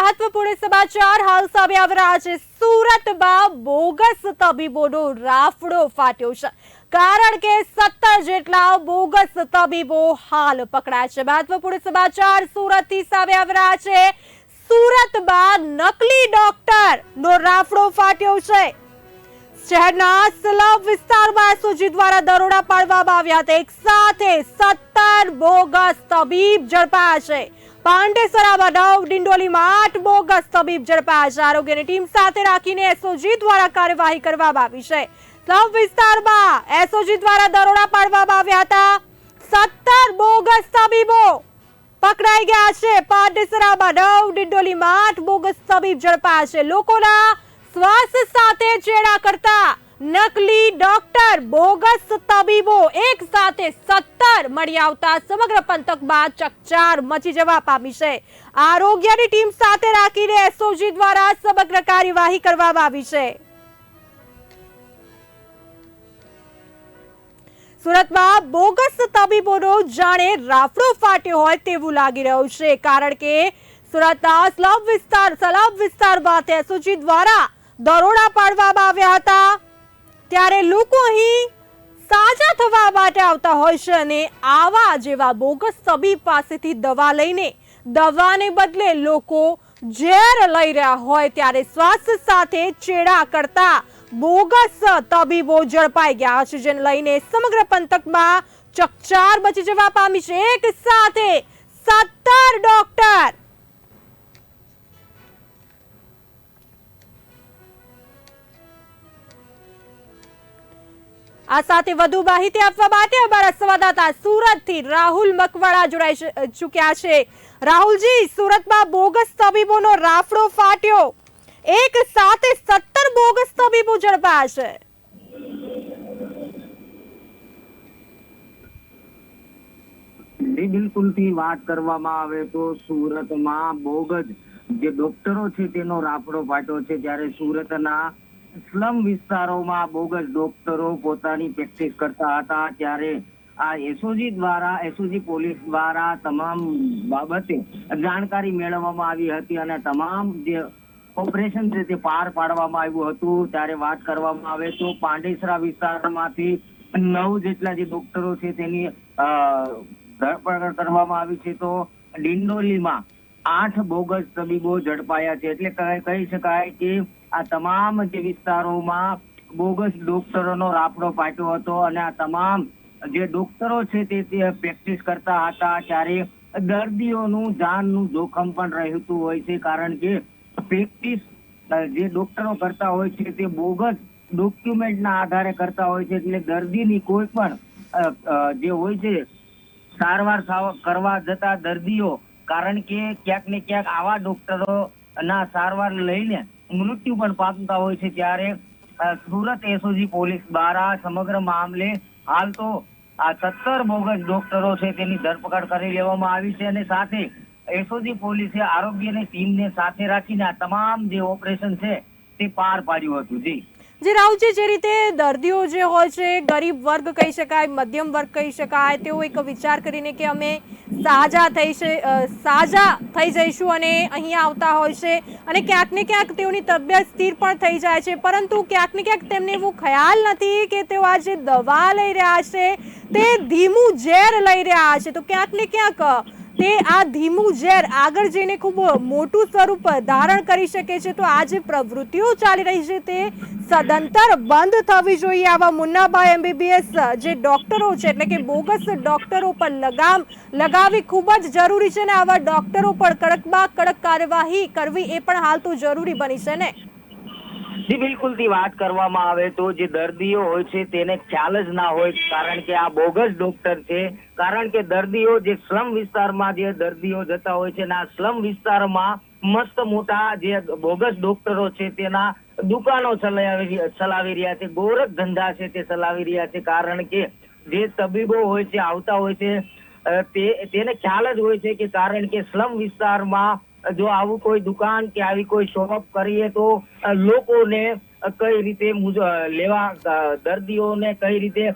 મહત્વપૂર્ણ સમાચાર હાલ સામે આવી રહ્યા છે. સુરતમાં બોગસ તબીબોનો રાફડો ફાટ્યો છે. કારણ કે સત્તર જેટલા બોગસ તબીબો હાલ પકડાયા છે. મહત્વપૂર્ણ સમાચાર સુરતથી સામે આવી રહ્યા છે. સુરતમાં નકલી ડોક્ટર નો રાફડો ફાટ્યો છે. શહેરના સલબ વિસ્તારમાં એસઓજી દ્વારા દરોડા પાડવામાં આવ્યા હતા. એક સાથે સત્તર બોગસ તબીબ ઝડપાયા છે. પાંડેસરામાં નવ ડિંડોલીમાં આઠ બોગસ તબીબ ઝડપાયા છે. આરોગ્યની ટીમ સાથે રાખીને એસઓજી દ્વારા કાર્યવાહી કરવામાં આવી છે. સલબ વિસ્તારમાં એસઓજી દ્વારા દરોડા પાડવામાં આવ્યા હતા. સત્તર બોગસ તબીબો પકડાઈ ગયા છે. પાંડેસરામાં નવ ડિંડોલીમાં આઠ બોગસ તબીબ ઝડપાયા છે. લોકોના સ્વાસ્થ્ય સાથે ચેડા કરતા નકલી ડોક્ટર બોગસ તબીબો એક સાથે સત્તર મળી આવતા સમગ્ર પંથકમાં ચકચાર મચી જવા પામી છે. આરોગ્યની ટીમ સાથે રાખીને એસઓજી દ્વારા સમગ્ર કાર્યવાહી કરવામાં આવી છે. સુરતમાં બોગસ તબીબોનો જાણે રાફડો ફાટ્યો હોય તેવું લાગી રહ્યું છે, કારણ કે સુરતના સ્લમ વિસ્તાર સલાબ વિસ્તારમાં એસઓજી દ્વારા દરોડા પાડવામાં આવ્યા હતા. ત્યારે લોકો અહીં સાજા થવા માટે આવતા હોય છે અને આવા જેવા બોગસ તબીબ પાસેથી દવા લઈને દવાને બદલે લોકો ઝેર લઈ રહ્યા હોય ત્યારે સ્વાસ્થ્ય સાથે ચેડા કરતા બોગસ તબીબો ઝડપાઈ ગયા છે, જેને લઈને સમગ્ર પંથકમાં ચકચાર મચી જવા પામી છે. એક સાથે સત્તર ડોક્ટર આ સાથે વધુ માહિતી આપવા માટે અમારા સંવાદદાતા સુરતથી રાહુલ મકવાડા જોડાઈ ચૂક્યા છે. રાહુલજી, સુરતમાં બોગસ તબીબોનો રાફડો ફાટ્યો. એક સાથે સત્તર બોગસ તબીબો ઝડપાયા છે. બિલકુલથી વાત કરવામાં આવે તો સુરતમાં બોગજ જે ડોક્ટરો છે તેનો રાફડો ફાટ્યો છે. જ્યારે સુરતના સ્લમ વિસ્તારોમાં બોગસ ડોક્ટરો પોતાની પ્રેક્ટિસ કરતા હતા ત્યારે આ એસઓજી દ્વારા, એસઓજી પોલીસ દ્વારા તમામ બાબતે જાણકારી મેળવવામાં આવી હતી અને તમામ જે ઓપરેશન છે તે પાર પાડવામાં આવ્યું હતું. ત્યારે વાત કરવામાં આવે તો પાંડેસરા વિસ્તારમાંથી નવ જેટલા જે ડોક્ટરો છે તેની ધરપકડ કરવામાં આવી છે તો ડિંડોલીમાં આઠ બોગસ તબીબો ઝડપાયા છે. એટલે કહી શકાય કે આ તમામ જે વિસ્તારોમાં બોગસ ડોક્ટરોનો રાફડો ફાટ્યો હતો અને આ તમામ જે ડોક્ટરો છે તે પ્રેક્ટિસ કરતા હતા ત્યારે દર્દીઓનું જાનનું જોખમ પણ રહેતું હોય છે કારણ કે પ્રેક્ટિસ જે ડોક્ટરો કરતા હોય છે તે બોગસ ડોક્યુમેન્ટના આધારે કરતા હોય છે એટલે દર્દીની કોઈ પણ જે હોય છે સારવાર કરવા જતા દર્દીઓ કારણ કે ક્યાંક ને ક્યાંક આવા ડોક્ટરો ના સારવાર લઈને મૃત્યુ પણ પામતા હોય છે ત્યારે સુરત એસઓજી પોલીસ દ્વારા સમગ્ર મામલે હાલ તો આ સત્તર બોગસ ડોક્ટરો છે તેની ધરપકડ કરી લેવામાં આવી છે અને સાથે એસઓજી પોલીસે આરોગ્યની ટીમને સાથે રાખીને આ તમામ જે ઓપરેશન છે તે પાર પાડ્યું હતું. જી. જે રાહુલજી જે રીતે દર્દીઓ જે હોય છે, ગરીબ વર્ગ કહી શકાય, મધ્યમ વર્ગ કહી શકાય, તેઓ એક વિચાર કરીને કે અમે સાજા થઈ છે સાજા થઈ જઈશું અને અહીંયા આવતા હોય છે અને ક્યાંક ને ક્યાંક તેઓની તબિયત સ્થિર પણ થઈ જાય છે. પરંતુ ક્યાંક ને ક્યાંક તેમને એવું ખ્યાલ નથી કે તેઓ આ જે દવા લઈ રહ્યા છે, તે ધીમું ઝેર લઈ રહ્યા છે. તો ક્યાંક ને ક્યાંક તે આ ધીમું ઝેર આગળ જઈને ખૂબ મોટું સ્વરૂપ ધારણ કરી શકે છે. તો આ જે પ્રવૃત્તિઓ ચાલી રહી છે તે સદંતર બંધ થવી જોઈએ. આવા મુન્નાભાઈ એમબીબીએસ જે ડોક્ટરો છે, એટલે કે બોગસ ડોક્ટરો પર લગામ લગાવી ખૂબ જ જરૂરી છે ને આવા ડોક્ટરો પર કડકમાં કડક કાર્યવાહી કરવી એ પણ હાલ તો જરૂરી બની છે ને? જી બિલકુલથી વાત કરવામાં આવે તો જે દર્દીઓ હોય છે તેને ખ્યાલ જ ના હોય કારણ કે આ બોગસ ડોક્ટર છે. કારણ કે દર્દીઓ જે સ્લમ વિસ્તારમાં જે દર્દીઓ જતા હોય છે આ સ્લમ વિસ્તારમાં મસ્ત મોટા જે બોગસ ડોક્ટરો છે તેના દુકાનો ચલાવી રહ્યા છે, ગોરખ ધંધા છે તે ચલાવી રહ્યા છે. કારણ કે જે તબીબો હોય છે, આવતા હોય છે તે, તેને ખ્યાલ જ હોય છે કે કારણ કે સ્લમ વિસ્તારમાં જો આવું કોઈ દુકાન કે આવી કોઈ શોપ કરીએ તો લોકોને કઈ રીતે લેવા દર્દીઓને કઈ રીતે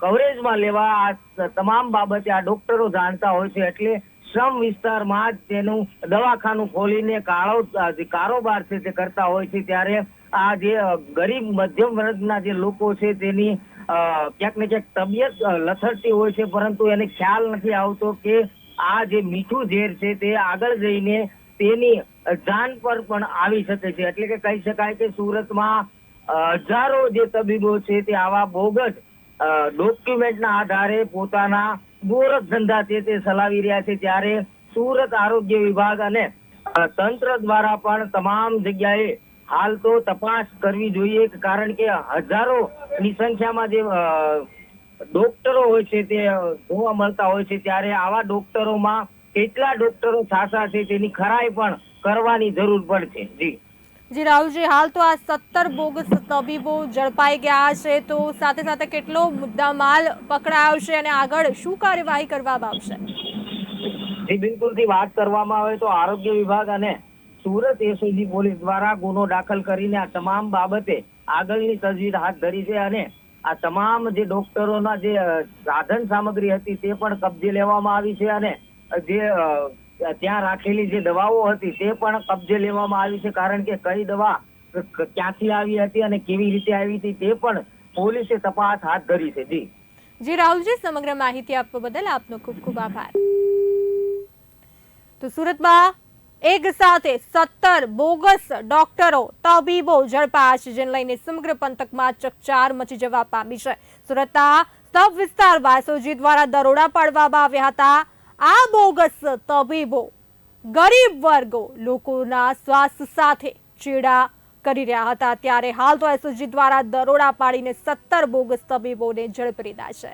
કવરેજમાં લેવા, આ તમામ બાબતે આ ડોક્ટરો જાણતા હોય છે એટલે શ્રમ વિસ્તારમાં જ તેનું દવાખાનું ખોલીને કાળો કારોબાર છે તે કરતા હોય છે. ત્યારે આ જે ગરીબ મધ્યમ વર્ગના જે લોકો છે તેની ક્યાંક ને ક્યાંક તબિયત લથડતી હોય છે. પરંતુ એને ખ્યાલ નથી આવતો કે આ જે મીઠું ઝેર છે તે આગળ જઈને તેની જાન પર પણ આવી શકે છે. એટલે કે કહી શકાય કે સુરતમાં હજારો જે તબીબો છે તે આવા બોગસ ડોક્યુમેન્ટના આધારે પોતાના ગોરખ ધંધા છે તે ચલાવી રહ્યા છે. ત્યારે સુરત આરોગ્ય વિભાગ અને તંત્ર દ્વારા પણ તમામ જગ્યાએ હાલ તો તપાસ કરવી જોઈએ. કારણ કે હજારો ની સંખ્યામાં જે ડોક્ટરો હોય છે તે જોવા મળતા હોય છે. ત્યારે આવા ડોક્ટરોમાં કેટલા ડોક્ટરો સાસા છે તેની ખરાઈ પણ કરવાની જરૂર પડશે. જી. જી રાહુલજી હાલ તો આ સત્તર બોગસ તબીબો ઝડપાઈ ગયા છે તો સાથે સાથે કેટલો મુદ્દામાલ પકડાયો છે અને આગળ શું કાર્યવાહી કરવામાં આવશે? જી બિલકુલથી વાત કરવામાં આવે તો આરોગ્ય વિભાગ અને સુરત એસઓજી પોલીસ દ્વારા ગુનો દાખલ કરીને આ તમામ બાબતે આગળની તજવીજ હાથ ધરી છે અને આ તમામ જે ડોક્ટરોના જે સાધન સામગ્રી હતી તે પણ કબજે લેવામાં આવી છે અને જે ત્યાં રાખેલી જે દવાઓ હતી તે પણ કબજે લેવામાં આવી છે. કારણ કે કઈ દવા ક્યાંથી આવી હતી અને કેવી રીતે આવી હતી તે પણ પોલીસે તપાસ હાથ ધરી છે. જી. જી, રાહુલજી, સમગ્ર માહિતી આપવા બદલ આપનો ખૂબ ખૂબ આભાર. તો સુરતમાં એક સાથે સત્તર બોગસ ડોક્ટરો તબીબો ઝડપાયા છે લઈને સમગ્ર પંથકમાં ચકચાર મચી જવા પામી છે. સુરતના સબ વિસ્તાર વાસોજી દ્વારા દરોડા પાડવામાં આવ્યા હતા. આ બોગસ તબીબો ગરીબ વર્ગો લોકોના સ્વાસ્થ્ય સાથે ચેડા કરી રહ્યા હતા. ત્યારે હાલ તો એસઓજી દ્વારા દરોડા પાડીને સત્તર બોગસ તબીબોને ઝડપી લીધા છે.